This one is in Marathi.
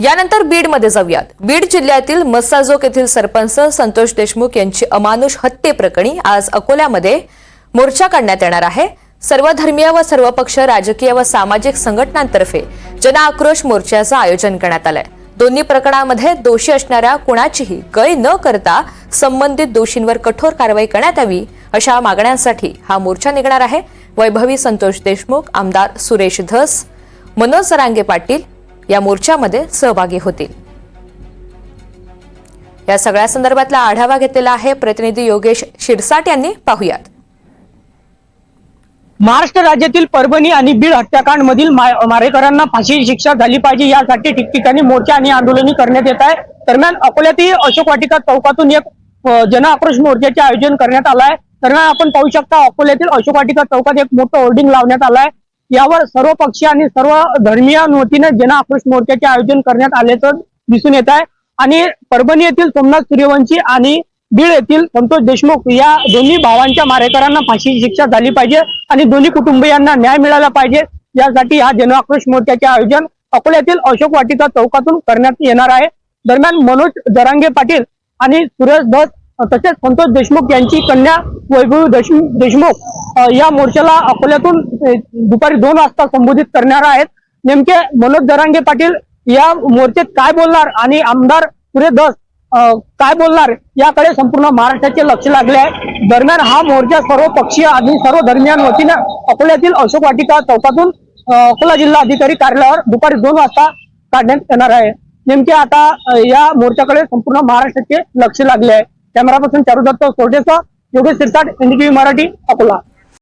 यानंतर बीडमध्ये जाऊयात. बीड जिल्ह्यातील मस्साजोग येथील सरपंच संतोष देशमुख यांची अमानुष हत्येप्रकरणी आज अकोल्यामध्ये मोर्चा काढण्यात येणार आहे. सर्व धर्मीय व सर्वपक्ष राजकीय व सामाजिक संघटनांतर्फे जनआक्रोश मोर्चाचं आयोजन करण्यात आलंय. दोन्ही प्रकरणामध्ये दोषी असणाऱ्या कुणाचीही गय न करता संबंधित दोषींवर कठोर कारवाई करण्यात यावी अशा मागण्यांसाठी हा मोर्चा निघणार आहे. वैभवी संतोष देशमुख आमदार सुरेश धस मनोज सरांगे पाटील या मोर्चामध्ये सहभागी होतील. या सगळ्या संदर्भातला आढावा घेतलेला आहे प्रतिनिधी योगेश शिरसाट यांनी. पाहुयात. महाराष्ट्र राज्यातील परभणी आणि बीड हत्याकांड मधील मारेकरांना फाशी शिक्षा झाली पाहिजे यासाठी ठिकठिकाणी मोर्चा आणि आंदोलने करण्यात येत आहे. दरम्यान अकोल्यातील अशोक वाटिका चौकातून एक जन आक्रोश मोर्चाचे आयोजन करण्यात आलं आहे. दरम्यान आपण पाहू शकता अकोल्यातील अशोक वाटिका चौकात एक मोठं होर्डिंग लावण्यात आलं आहे. यावर सर्व पक्षीय आणि सर्व धर्मीयांवतीने जन आक्रोश मोर्चाचे आयोजन करण्यात आल्याचं दिसून येत आहे. आणि परभणी येथील सोमनाथ सूर्यवंशी आणि बीड येथील संतोष देशमुख या दोन्ही भावांच्या मारेकरांना फाशी शिक्षा झाली पाहिजे आणि दोन्ही कुटुंबियांना न्याय मिळाला पाहिजे. यासाठी हा जनआक्रोश मोर्चाचे आयोजन अकोल्यातील अशोक वाटिका चौकातून करण्यात येणार आहे. दरम्यान मनोज दरांगे पाटील आणि सुरेश दत्त तसेच संतोष देशमुख यांची कन्या वैभवी देशमुख या मोर्चाला अकोल्यातून दुपारी दोन वाजता संबोधित करणार आहेत. नेमके मनोज जरांगे पाटील या मोर्चेत काय बोलणार आणि आमदार पुरे दस काय बोलणार याकडे संपूर्ण महाराष्ट्राचे लक्ष लागले आहे. दरम्यान हा मोर्चा सर्व पक्षीय आणि सर्व धर्मियां वतीनं अकोल्यातील अशोक वाटिका चौकातून अकोला जिल्हा अधिकारी कार्यालयावर दुपारी दोन वाजता काढण्यात येणार आहे. नेमके आता या मोर्चाकडे संपूर्ण महाराष्ट्राचे लक्ष लागले आहे. कॅमेरा पर्सन चारुदत्त सोटेसह योगेश सिरसाट एनडीटीव्ही मराठी अकोला.